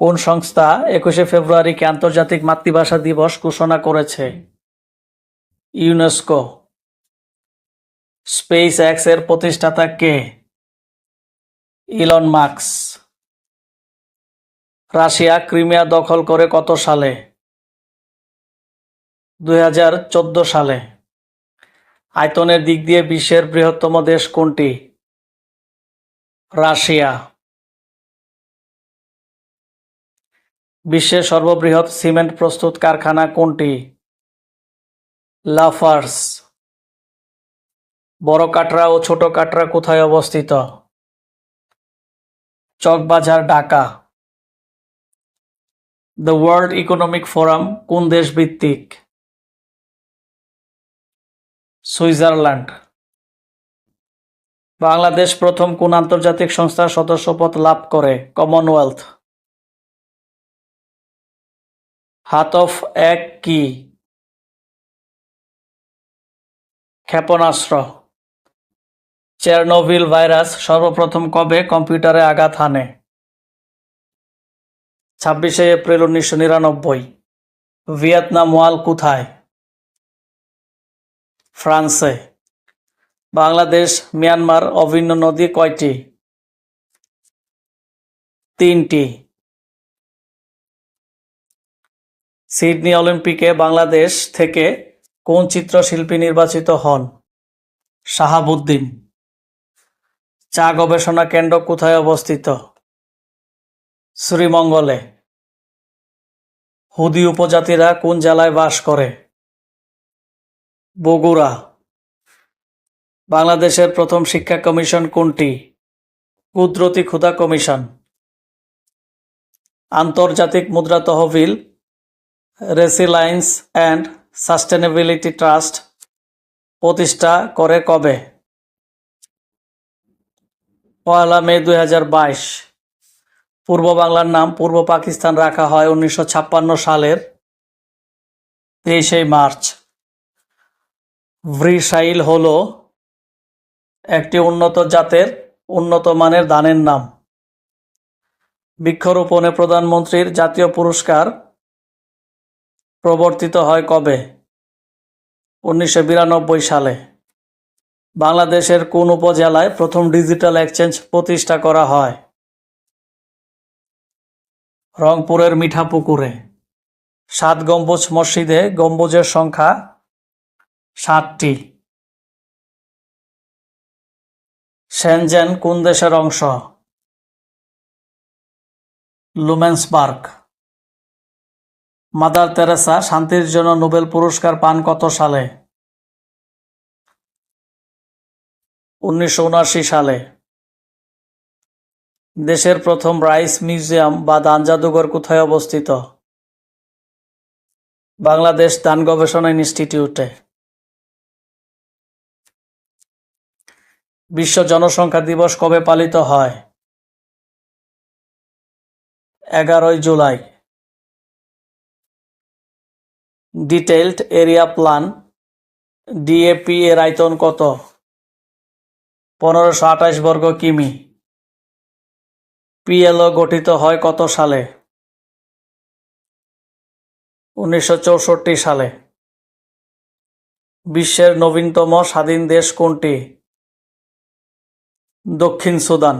কোন সংস্থা একুশে ফেব্রুয়ারিকে আন্তর্জাতিক মাতৃভাষা দিবস ঘোষণা করেছে? ইউনেস্কো। স্পেস এক্সের প্রতিষ্ঠাতা কে? ইলন মার্কস রাশিয়া ক্রিমিয়া দখল করে কত সালে? দু হাজার চোদ্দ সালে। আয়তনের দিক দিয়ে বিশ্বের বৃহত্তম দেশ কোনটি? রাশিয়া। বিশ্বের সর্ববৃহৎ সিমেন্ট প্রস্তুত কারখানা কোনটি? লাফার্স। বড় কাটরা ও ছোট কাটরা কোথায় অবস্থিত? Chawkbazar, Dhaka. The World Economic Forum কোন দেশ ভিত্তিক? সুইজারল্যান্ড। বাংলাদেশ প্রথম কোন আন্তর্জাতিক সংস্থার সদস্যপদ লাভ করে? কমনওয়েলথ। হাত অফ এক কি? ক্ষেপণাস্ত্র। চেরনোভিল ভাইরাস সর্বপ্রথম কবে কম্পিউটারে আঘাত হানে? ছাব্বিশে এপ্রিল উনিশশো নিরানব্বই। ভিয়েতনাম ওয়াল কোথায়? ফ্রান্সে। বাংলাদেশ, মিয়ানমার অভিন্ন নদী কয়টি? তিনটি। সিডনি অলিম্পিকে বাংলাদেশ থেকে কোন চিত্রশিল্পী নির্বাচিত হন? শাহাবুদ্দিন। চা গবেষণা কেন্দ্র কোথায় অবস্থিত? শ্রীমঙ্গলে। হুদি উপজাতিরা কোন জেলায় বাস করে? বগুড়া। বাংলাদেশের প্রথম শিক্ষা কমিশন কোনটি? কুদরতি ক্ষুদা কমিশন। আন্তর্জাতিক মুদ্রা তহবিল রেসিলায়েন্স অ্যান্ড সাস্টেনেবিলিটি ট্রাস্ট প্রতিষ্ঠা করে কবে? পয়লা মে দু হাজার বাইশ। পূর্ব বাংলার নাম পূর্ব পাকিস্তান রাখা হয় উনিশশো ছাপ্পান্ন সালের তেইশে মার্চ। ভ্রিসাইল হল একটি উন্নত জাতের উন্নত মানের দানের নাম। বৃক্ষরোপণে প্রধানমন্ত্রীর জাতীয় পুরস্কার প্রবর্তিত হয় কবে? উনিশশো বিরানব্বই সালে। বাংলাদেশের কোন উপজেলায় প্রথম ডিজিটাল এক্সচেঞ্জ প্রতিষ্ঠা করা হয়? রংপুরের মিঠাপুকুরে। সাত গম্বুজ মসজিদে গম্বুজের সংখ্যা সাতটি। সেনজেন কোন দেশের অংশ? লুমেন্সবার্গ। মাদার তেরেসা শান্তির জন্য নোবেল পুরস্কার পান কত সালে? উনিশশো উনআশি সালে। দেশের প্রথম রাইস মিউজিয়াম বা দান জাদুঘর কোথায় অবস্থিত? বাংলাদেশ দান গবেষণা ইনস্টিটিউটে। বিশ্ব জনসংখ্যা দিবস কবে পালিত হয়? এগারোই July. Detailed area plan, DAP এর আয়তন কত? পনেরোশো আঠাশ বর্গ কিমি। পিএলও গঠিত হয় কত সালে? উনিশশো চৌষট্টি সালে। বিশ্বের নবীনতম স্বাধীন দেশ কোনটি? দক্ষিণ সুদান।